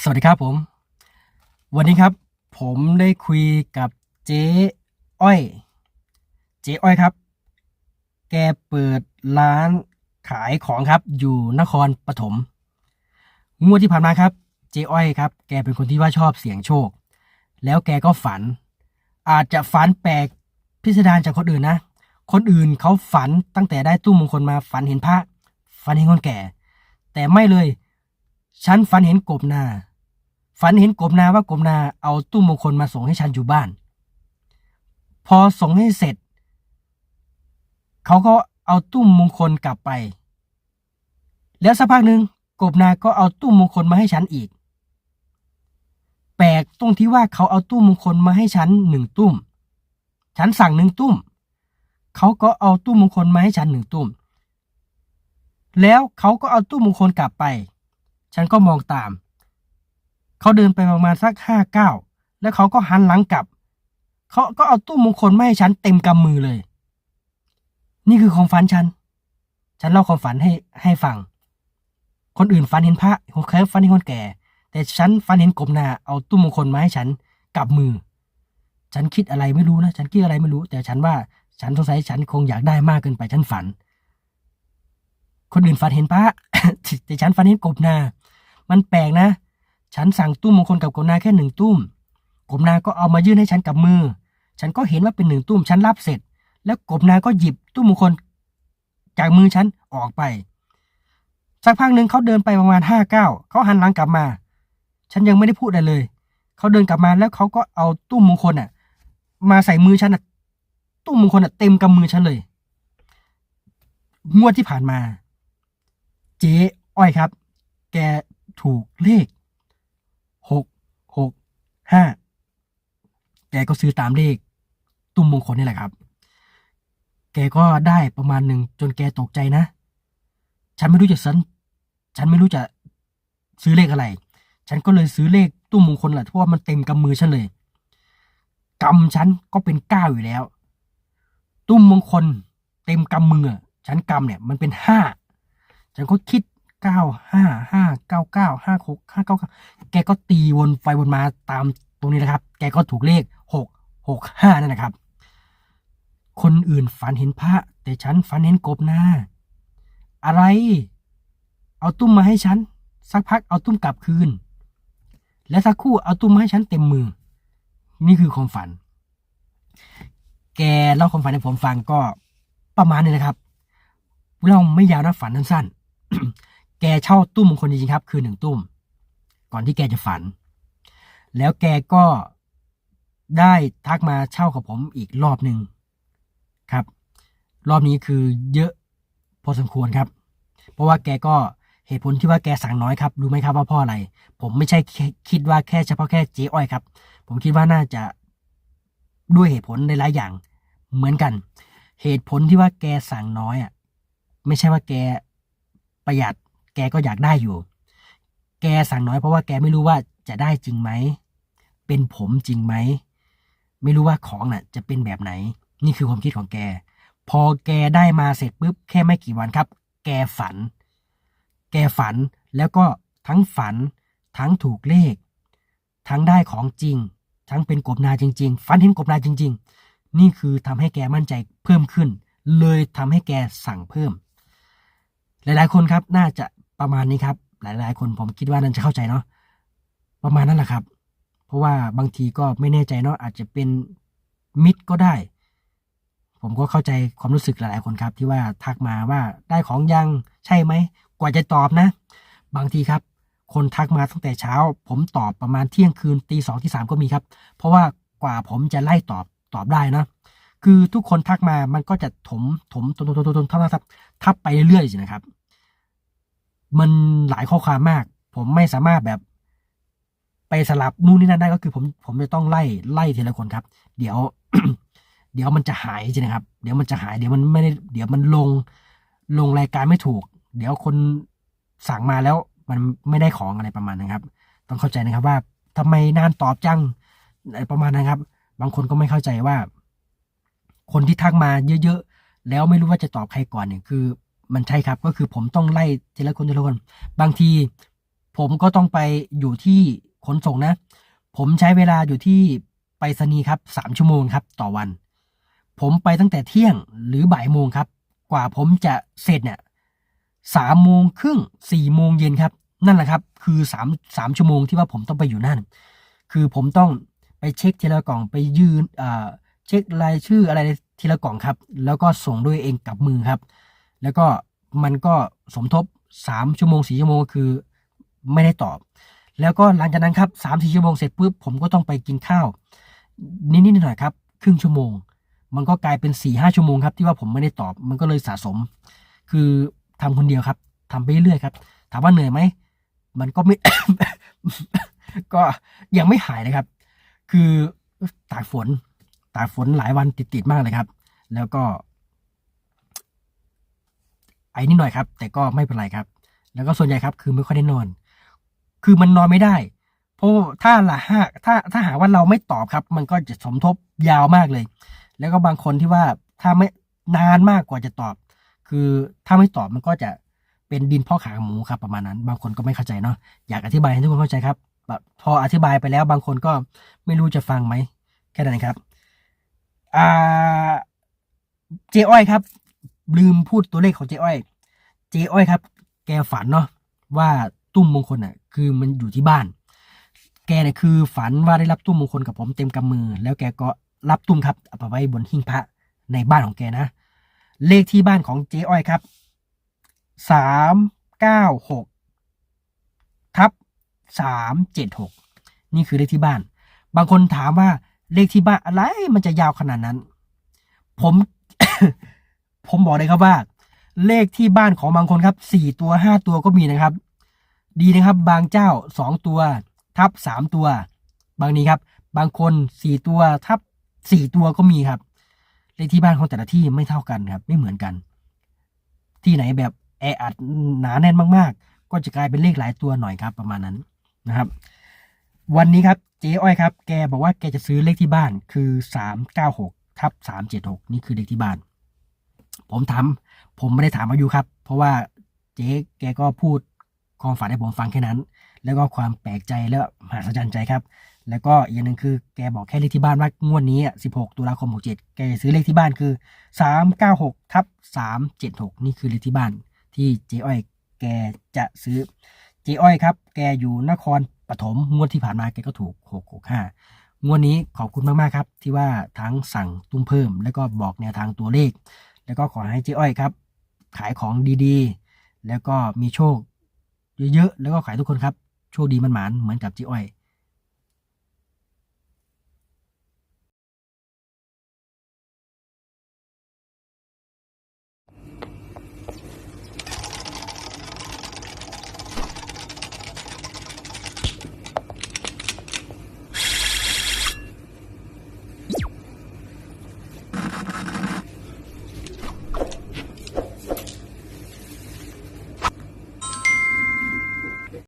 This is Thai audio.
สวัสดีครับผม วันนี้ครับ ผมได้คุยกับเจ๊อ้อย เจ๊อ้อยครับ แกเปิดร้านขายของครับ อยู่นครปฐมงวดที่ผ่านมาครับ เจ๊อ้อยครับ แกเป็นคนที่ว่าชอบเสี่ยงโชค แล้วแกก็ฝัน อาจจะฝันแปลกพิสดารจากคนอื่นนะ คนอื่นเขาฝันตั้งแต่ได้ตู้มงคลมาฝันเห็นพระ ฝันเห็นคนแก่ แต่ไม่เลย ฉันฝันเห็นกบนา ฝันเห็นกบนาว่ากบนาเอาตู้มงคลมาส่งให้ฉันอยู่บ้าน พอส่งให้เสร็จ เขาก็เอาตู้มงคลกลับไป แล้วสักพักหนึ่งกบนาก็เอาตู้มงคลมาให้ฉันอีก แปลกตรงที่ว่าเขาเอาตู้มงคลมาให้ฉันหนึ่งตุ้ม ฉันสั่งหนึ่งตุ้ม เขาก็เอาตู้มงคลมาให้ฉันหนึ่งตุ้ม แล้วเขาก็เอาตู้มงคลกลับไป ฉันก็มองตาม เขาเดินไปประมาณสักห้าเก้าแล้วเขาก็หันหลังกลับ เขาก็เอาตู้มงคลมาให้ฉันเต็มกำมือเลย นี่คือความฝันฉัน ฉันเล่าความฝันให้ให้ฟัง คนอื่นฝันเห็นพระคนเคยฝันเห็นคนแก่ แต่ฉันฝันเห็นกบนาเอาตู้มงคลมาให้ฉันกับมือ ฉันคิดอะไรไม่รู้นะ ฉันคิดอะไรไม่รู้ แต่ฉันว่าฉันสงสัยฉันคงอยากได้มากเกินไปฉันฝัน คนอื่นฝันเห็นพระแต่ฉันฝันเห็นกบนา มันแปลกนะ ฉันสั่งตุ้มมงคลกับกบนาแค่หนึ่งตุ้มกบนาก็เอามายื่นให้ฉันกับมือ ฉันก็เห็นว่าเป็นหนึ่งตุ้มฉันรับเสร็จ แล้วกบนาก็หยิบตุ้มมงคล จากมือฉันออกไป สักพักหนึ่งเขาเดินไปประมาณห้าเก้าเขาหันหลังกลับมา ฉันยังไม่ได้พูดอะไรเลย เขาเดินกลับมาแล้วเขาก็เอาตุ้มมงคลอะ มาใส่มือฉันอะตุ้มมงคลอะเต็มกำมือฉันเลย งวดที่ผ่านมา เจ๊อ้อยครับ แก ถูกเลขหกหกห้าแกก็ซื้อตามเลข ตุ้มมงคลนี่แหละครับ แกก็ได้ประมาณหนึ่งจนแกตกใจนะ ฉันไม่รู้จะสันฉันไม่รู้จะซื้อเลขอะไร ฉันก็เลยซื้อเลขตุ้มมงคลแหละเพราะว่ามันเต็มกำมือฉันเลยกำฉันก็เป็นเก้าอยู่แล้ว ตุ้มมงคลเต็มกำมือฉันกำเนี่ยมันเป็นห้าฉันก็คิด เก้าห้าห้าเก้าเก้าห้าหกห้าเก้าแกก็ตีวนไปวนมาตามตรงนี้นะครับ แกก็ถูกเลขหกหกห้านั่นนะครับ คนอื่นฝันเห็นพระ แต่ฉันฝันเห็นกบนาอะไร เอาตุ้มมาให้ฉัน สักพักเอาตุ้มกลับคืน และสักคู่เอาตุ้มมาให้ฉันเต็มมือ นี่คือความฝัน แกเล่าความฝันให้ผมฟังก็ประมาณนี้นะครับเล่าไม่ยาวนะฝันสั้นๆ แกเช่าตุ้มมงคลจริงๆครับ คือหนึ่งตุ้ม ก่อนที่แกจะฝัน แล้วแกก็ได้ทักมาเช่ากับผมอีกรอบหนึ่งครับ รอบนี้คือเยอะพอสมควรครับ เพราะว่าแกก็เหตุผลที่ว่าแกสั่งน้อยครับรู้ไหมครับว่าเพราะอะไร ผมไม่ใช่คิดว่าแค่เฉพาะแค่เจ๊อ้อยครับ ผมคิดว่าน่าจะด้วยเหตุผลในหลายอย่างเหมือนกัน เหตุผลที่ว่าแกสั่งน้อยอะไม่ใช่ว่าแกประหยัด แกก็อยากได้อยู่ แกสั่งน้อยเพราะว่าแกไม่รู้ว่าจะได้จริงไหม เป็นผมจริงไหม ไม่รู้ว่าของน่ะ จะเป็นแบบไหน นี่คือความคิดของแก พอแกได้มาเสร็จปุ๊บแค่ไม่กี่วันครับ แกฝัน แกฝันแล้วก็ทั้งฝัน ทั้งถูกเลข ทั้งได้ของจริง ทั้งเป็นกบนาจริง ๆ ฝันเห็นกบนาจริง ๆ นี่คือทำให้แกมั่นใจเพิ่มขึ้น เลยทำให้แกสั่งเพิ่ม หลายๆคนครับน่าจะ ประมาณนี้ครับ หลาย ๆ คนผมคิดว่าน่าจะเข้าใจเนาะประมาณนั้นแหละครับ เพราะว่าบางทีก็ไม่แน่ใจเนาะอาจจะเป็นมิตรก็ได้ ผมก็เข้าใจความรู้สึกหลาย ๆ คนครับ ที่ว่าทักมาว่าได้ของยังใช่ไหมกว่าจะตอบนะ บางทีครับ คนทักมาตั้งแต่เช้า ผมตอบประมาณเที่ยงคืนตีสองที่สามก็มีครับ เพราะว่ากว่าผมจะไล่ตอบตอบได้นะคือทุกคนทักมามันก็จะถมถมถมถมถมถมทับทับทับไปเรื่อยๆนะครับ มันหลายข้อความมาก ผมไม่สามารถแบบไปสลับนู่นนี่นั่นได้ก็คือผมผมจะต้องไล่ไล่ทีละคนครับ เดี๋ยว เดี๋ยวมันจะหายใช่ไหมครับ เดี๋ยวมันจะหายเดี๋ยวมันไม่ได้เดี๋ยวมันลงลงรายการไม่ถูก เดี๋ยวคนสั่งมาแล้วมันไม่ได้ของอะไรประมาณนั้ครับ ต้องเข้าใจนะครับว่าทำไมนานตอบจังอะไรประมาณนั้ครับ บางคนก็ไม่เข้าใจว่า คนที่ทักมาเยอะๆแล้วไม่รู้ว่าจะตอบใครก่อนเนี่ยคือ มันใช่ครับ ก็คือผมต้องไล่ทีละคนทีละคน บางทีผมก็ต้องไปอยู่ที่ขนส่งนะ ผมใช้เวลาอยู่ที่ไปรษณีย์ครับสามชั่วโมงครับต่อวัน ผมไปตั้งแต่เที่ยงหรือบ่ายโมงครับ กว่าผมจะเสร็จเนี่ยสามโมงครึ่งสี่โมงเย็นครับ นั่นแหละครับ คือสามสามชั่วโมงที่ว่าผมต้องไปอยู่นั่น คือผมต้องไปเช็คทีละกล่องไปยืนอ่าเช็ครายชื่ออะไรทีละกล่องครับ แล้วก็ส่งด้วยเองกับมือครับ แล้วก็มันก็สมทบสามชั่วโมงสี่ชั่วโมงก็คือไม่ได้ตอบ แล้วก็หลังจากนั้นครับสามสี่ชั่วโมงเสร็จปุ๊บผมก็ต้องไปกินข้าวนิดๆหน่อยๆครับ ครึ่งชั่วโมง มันก็กลายเป็นสี่ห้าชั่วโมงครับที่ว่าผมไม่ได้ตอบมันก็เลยสะสม คือทำคนเดียวครับทำไปเรื่อยๆครับ ถามว่าเหนื่อยไหมมันก็ไม่ ก็ยังไม่หายเลยครับ คือตากฝนตากฝนหลายวันติดๆมากเลยครับ แล้วก็ ไอ้นิดหน่อยครับ แต่ก็ไม่เป็นไรครับ แล้วก็ส่วนใหญ่ครับคือไม่ค่อยได้นอน คือมันนอนไม่ได้ เพราะถ้าละห้าถ้าถ้าหาว่าเราไม่ตอบครับ มันก็จะสมทบยาวมากเลย แล้วก็บางคนที่ว่าถ้าไม่นานมากกว่าจะตอบ คือถ้าไม่ตอบมันก็จะเป็นดินพ่อขาหมูครับประมาณนั้น บางคนก็ไม่เข้าใจเนาะอยากอธิบายให้ทุกคนเข้าใจครับแบบพออธิบายไปแล้วบางคนก็ไม่รู้จะฟังไหมแค่นั้นครับอ่าเจอ้อยครับ ลืมพูดตัวเลขของเจ๊อ้อย เจ๊อ้อยครับ แกฝันเนาะว่าตุ้มมงคลอะ คือมันอยู่ที่บ้าน แกเนี่ยคือฝันว่าได้รับตุ้มมงคลกับผมเต็มกำมือ แล้วแกก็รับตุ้มครับเอาไปไว้บนหิ้งพระในบ้านของแกนะ เลขที่บ้านของเจ๊อ้อยครับสามเก้าหกทับสามเจ็ดหกนี่คือเลขที่บ้าน บางคนถามว่าเลขที่บ้านอะไรมันจะยาวขนาดนั้น ผม ผมบอกเลยครับว่า เลขที่บ้านของบางคนครับสี่ตัวห้าตัวก็มีนะครับ ดีนะครับ บางเจ้าสองตัว ทับสามตัว บางนี้ครับ บางคนสี่ตัวทับสี่ตัวก็มีครับ เลขที่บ้านของแต่ละที่ไม่เท่ากันครับ ไม่เหมือนกัน ที่ไหนแบบแออัดหนาแน่นมากๆ ก็จะกลายเป็นเลขหลายตัวหน่อยครับ ประมาณนั้นนะครับ วันนี้ครับเจ๊อ้อยครับ แกบอกว่าแกจะซื้อเลขที่บ้านคือสามเก้าหกทับสามเจ็ดหกนี่คือเลขที่บ้าน ผมถามผมไม่ได้ถามอายุครับ เพราะว่าเจ๊แกก็พูดความฝันให้ผมฟังแค่นั้น แล้วก็ความแปลกใจและมหัศจรรย์ใจครับ แล้วก็อีกอย่างหนึ่งคือแกบอกแค่เลขที่บ้านว่างวดนี้อะ16 ตุลาคม 67 แกจะซื้อเลขที่บ้านคือ 396ทับ376 นี่คือเลขที่บ้าน ที่เจ๊อ้อยแกจะซื้อ เจ๊อ้อยครับ แกอยู่นครปฐมงวดที่ผ่านมาแกก็ถูก 665 งวดนี้ขอบคุณมาก ๆ ครับ ที่ว่าทั้งสั่งตุ้มเพิ่ม แล้วก็บอกแนวทางตัวเลข แล้วก็ขอให้เจ๊อ้อยครับ ขายของดีๆ แล้วก็มีโชค เยอะๆ แล้วก็ขายทุกคนครับ โชคดีมันหมานเหมือนกับเจ๊อ้อย